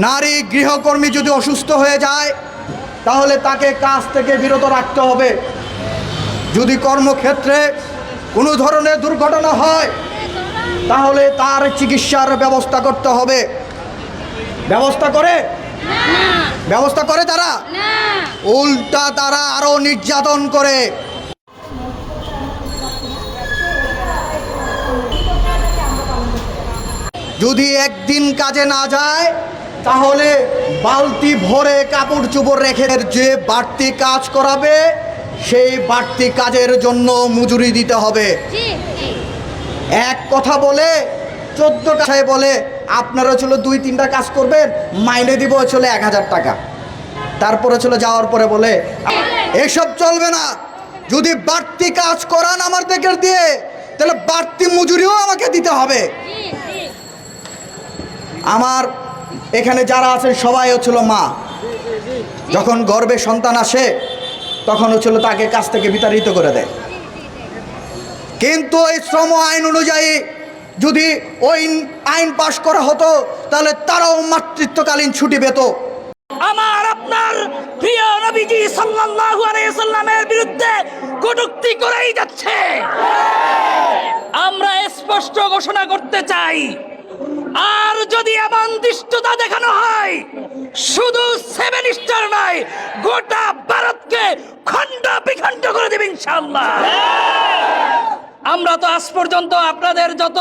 নারী গৃহকর্মী যদি অসুস্থ হয়ে যায় তাহলে তাকে কাজ থেকে বিরত রাখতে হবে। যদি কর্মক্ষেত্রে কোনো ধরনের দুর্ঘটনা হয় তাহলে তার চিকিৎসার ব্যবস্থা করতে হবে। ব্যবস্থা করে? ব্যবস্থা করে তারা? উল্টা তারা আরও নির্যাতন করে। যদি একদিন কাজে না যায় তাহলে বালতি ভরে কাপড় চোপড় রেখে যে বাড়তি কাজ করাবে সেই বাড়তি কাজের জন্য মজুরি দিতে হবে। এক কথা বলে চোদ্দ টাকায় বলে আপনারা ছিল দুই তিনটা কাজ করবেন মাইনে দিব চলে এক হাজার টাকা। তারপরে চলে যাওয়ার পরে বলে এসব চলবে না। যদি বাড়তি কাজ করান আমাদেরকে দিয়ে তাহলে বাড়তি মজুরিও আমাকে দিতে হবে। আমার এখানে যারা আছেন সবাই হচ্ছিল মা। যখন গর্বে সন্তান আসে, তখন হচ্ছিল তাকে কাছ থেকে বিতাড়িত করে দেয়। কিন্তু এই শ্রম আইন অনুযায়ী যদি ওই আইন পাশ করা হতো, তাহলে তারাও মাতৃত্বকালীন ছুটি পেত। আমার আপনার প্রিয় নবীজি সাল্লাল্লাহু আলাইহি সাল্লামের বিরুদ্ধে কটূক্তি করেই যাচ্ছে। আমরা স্পষ্ট ঘোষণা করতে চাই, আর শুধু সেভেন স্টার নয়, গোটা ভারতকে খণ্ড বিখণ্ড করে দেবে ইনশাআল্লাহ। আমরা তো আজ পর্যন্ত আপনাদের যত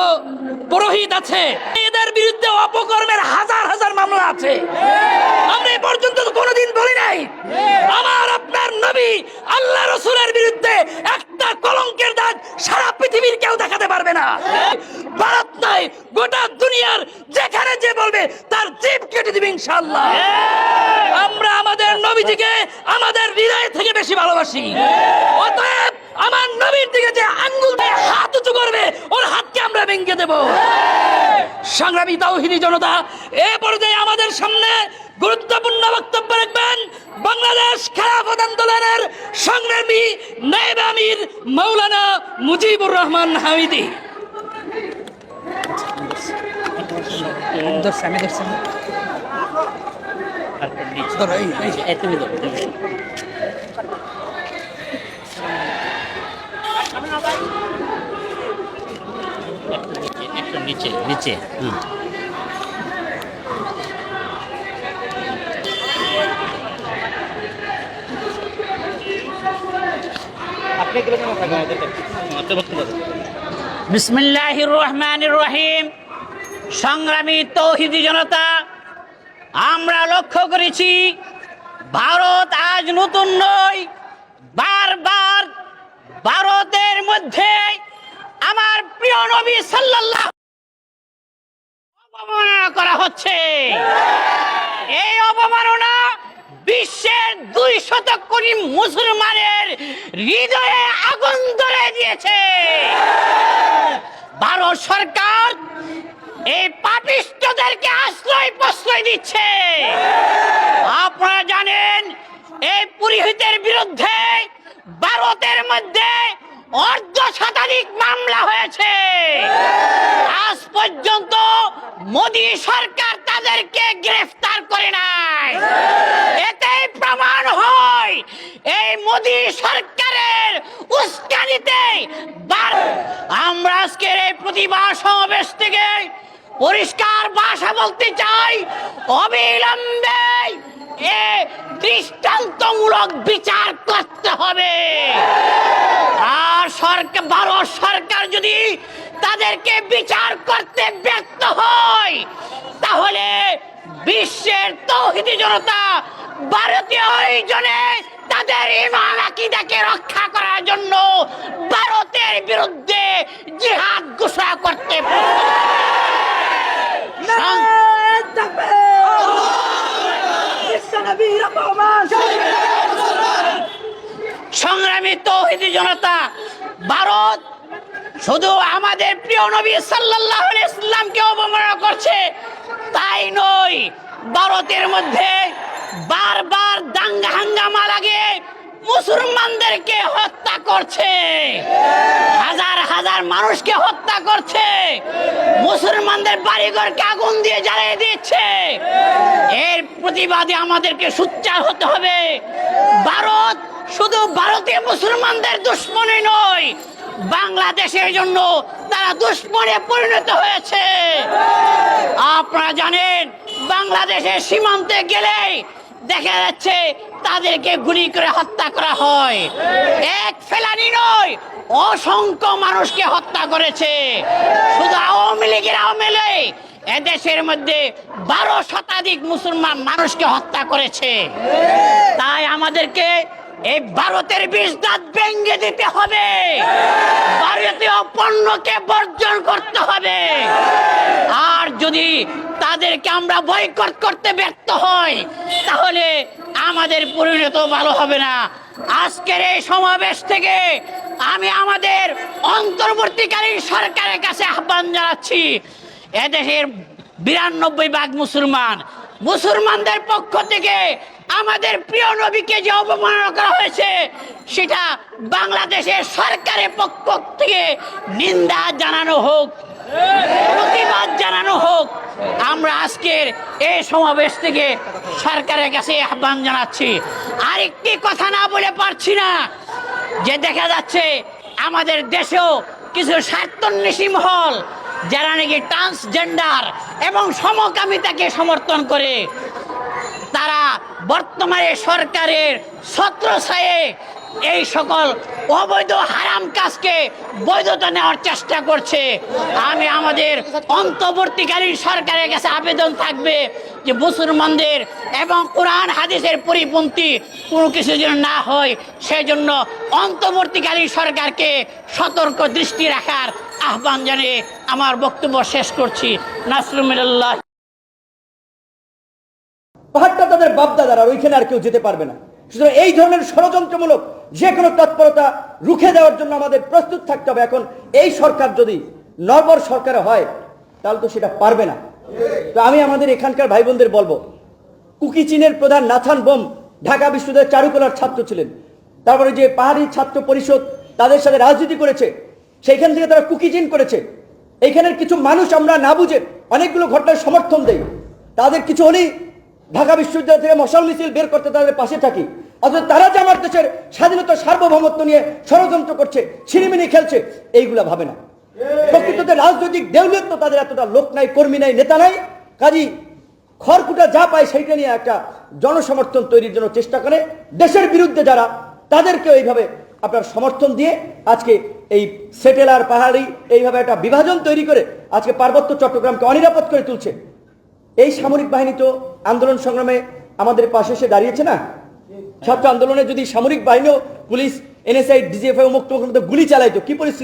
পুরোহিত আছে, এদের বিরুদ্ধে অপকর্মের হাজার হাজার মামলা আছে। আমরা এ পর্যন্ত কোনোদিন বলি নাই। আমার, আপনার নবী আল্লাহ রসুলের বিরুদ্ধে একটা কলঙ্কের দাগ সারা পৃথিবীর কেউ দেখাতে পারবে না। ভারত নয়, গোটা দুনিয়ার যেখানে যে বলবে, তার জিপ কেটে দিবে ইনশাল্লাহ আমরা আমাদের নবীজিকে আমাদের হৃদয় থেকে বেশি ভালোবাসি। অতএব আমার নবীর দিকে যে আঙ্গুল দিয়ে হাত উঁচু করবে, ওর হাতকে আমরা ভেঙে দেব। সংগ্রামী তাওহিদি জনতা, এ পর্যায়ে আমাদের সামনে গুরুত্বপূর্ণ বক্তব্য রাখবেন বাংলাদেশ খেলাফত আন্দোলনের সংগ্রামী নায়েব আমির মৌলানা মুজিবুর রহমান হামিদি। বিসমিল্লাহির রহমানির রহিম। সংগ্রামী তৌহিদি জনতা আমরা লক্ষ্য করেছি, ভারত আজ নতুন নয়। বারবার ভারতের মধ্যে আমার প্রিয় নবী সাল্লাল্লাহ অবমাননা করা হচ্ছে। এই অবমাননা বিশ্বের দুই শতক কোটি মুসলমানের হৃদয়ে আগুন ধরে দিয়েছে। ভারত সরকার এই পাপিষ্টদেরকে আশ্রয় প্রশ্রয় দিচ্ছে। আপনারা জানেন, এই পুরোহিতের বিরুদ্ধে ভারতের মধ্যে অর্ধ শতাধিক মামলা হয়েছে। আজ পর্যন্ত মোদী সরকার তাদেরকে গ্রেফতার করে নাই। এতেই প্রমাণ হয়, এই মোদী সরকারের উস্কানিতে আমরা আজকের এই প্রতিবাদ সমাবেশ থেকে পরিষ্কার ভাষা বলতে চাই। অবিলম্বে দৃষ্টান্তমূলক বিচার করতে হবে। আর সরকার, ভারত সরকার যদি তাদেরকে বিচার করতে ব্যর্থ হয়, তাহলে বিশ্বের তৌহিদি জনতা ভারতীয় জনে তাদের ইমান আকিদাকে রক্ষা করার জন্য ভারতের বিরুদ্ধে জিহাদ ঘোষণা করতে সংগ্রামী তৌহিদি জনতা, ভারত শুধু আমাদের প্রিয় নবী আলাইহি ইসলামকে অবমাননা করছে, তাই নয়, ভারতের মধ্যে বারবার দাঙ্গা হাঙ্গামা লাগে মুসলমানদেরকে হত্যা করছে। হাজার হাজার মানুষকে হত্যা করছে। মুসলমানদের বাড়িঘরকে আগুন দিয়ে জ্বালিয়ে দিচ্ছে। এর প্রতিবাদে আমাদেরকে সুচ্চার হতে হবে। ভারত শুধু ভারতীয় মুসলমানদের দুশ্মনী নয়, বাংলাদেশের জন্য তারা দুশ্মনে পরিণত হয়েছে। আপনারা জানেন, বাংলাদেশের সীমান্তে গেলেই দেখা যাচ্ছে তাদেরকে গুলি করে হত্যা করা হয়। এক ফেলানি নয়, অসংখ্য মানুষকে হত্যা করেছে। শুধু আওয়ামী লীগের আওয়ামী এদেশের মধ্যে বারো শতাধিক মুসলমান মানুষকে হত্যা করেছে। তাই আমাদেরকে এই ভারতের বিষ দাঁত ভেঙে দিতে হবে। ভারতীয় পণ্যকে বর্জন করতে হবে। আর যদি তাদেরকে আমরা বয়কট করতে ব্যর্থ হই, তাহলে আমাদের পরিণত ভালো হবে না। আজকের এই সমাবেশ থেকে আমি আমাদের অন্তর্বর্তীকালীন সরকারের কাছে আহ্বান জানাচ্ছি, এদেশের বিরানব্বই ভাগ মুসলমান মুসলমানদের পক্ষ থেকে আমাদের প্রিয় নবীকে যে অবমাননা করা হয়েছে, সেটা বাংলাদেশের সরকারের পক্ষ থেকে নিন্দা জানানো হোক, প্রতিবাদ জানানো হোক। আমরা আজকের এই সমাবেশ থেকে সরকারের কাছে আহ্বান জানাচ্ছি। আরেকটি কথা না বলে পারছি না, যে দেখা যাচ্ছে আমাদের দেশেও কিছু স্বার্থন্বেষী মহল যারা নাকি ট্রান্সজেন্ডার এবং সমকামিতাকে সমর্থন করে, তারা বর্তমানে সরকারের ছত্রছায়ে এই সকল অবৈধ হারাম কাজকে বৈধতা নেওয়ার চেষ্টা করছে। আমি আমাদের অন্তর্বর্তীকালীন সরকারের কাছে আবেদন থাকবে যে মুসলমানদের এবং কোরআন হাদিসের পরিপন্থী কোনো কিছু যেন না হয়, সেজন্য অন্তর্বর্তীকালীন সরকারকে সতর্ক দৃষ্টি রাখার আহ্বান জানিয়ে আমার বক্তব্য শেষ করছি। নাসরুমিল্লাহ পাহাড়টা তাদের বাপদাদার, ওইখানে আর কেউ যেতে পারবে না। সুতরাং এই ধরনের ষড়যন্ত্রমূলক যে কোনো তৎপরতা রুখে দেওয়ার জন্য আমাদের প্রস্তুত থাকতে হবে। এখন এই সরকার যদি নর্বর সরকারে হয়, তাহলে তো সেটা পারবে না। তো আমি আমাদের এখানকার ভাই বোনদের বলব, কুকি চীনের প্রধান নাথান বোম ঢাকা বিশ্ববিদ্যালয়ের চারুকলার ছাত্র ছিলেন। তারপরে যে পাহাড়ি ছাত্র পরিষদ তাদের সাথে রাজনীতি করেছে সেইখান থেকে তারা কুকিজিন করেছে। এইখানের কিছু মানুষ আমরা না বুঝে অনেকগুলো ঘটনার সমর্থন দেই। তাদের কিছু হলেই ঢাকা বিশ্ববিদ্যালয় থেকে মশাল মিছিল বের করতে তাদের পাশে থাকি। অথচ তারা যে আমার দেশের স্বাধীনতা সার্বভৌমত্ব নিয়ে ষড়যন্ত্র করছে ছিনিমিনি খেলছে এইগুলা ভাবে না। প্রকৃততে রাজনৈতিক দেউলিয়ত তাদের এতটা লোক নাই কর্মী নাই নেতা নাই। কাজী খড়কুটা যা পায় সেইটা নিয়ে একটা জনসমর্থন তৈরির জন্য চেষ্টা করে। দেশের বিরুদ্ধে যারা তাদেরকেও এইভাবে আপনার সমর্থন দিয়ে আজকে এই সেটেলার পাহাড়ি এইভাবে একটা বিভাজন তৈরি করে আজকে পার্বত্য চট্টগ্রামকে অনিরাপদ করে তুলছে। এই সামরিক বাহিনী তো আন্দোলন সংগ্রামে আমাদের পাশে এসে দাঁড়িয়েছে না? ছাত্র আন্দোলনে যদি সামরিক বাহিনীও পুলিশ এনএসআই ডিজিএফআই মুক্ত গুলি চালাইতো, কি পরিস্থিতি?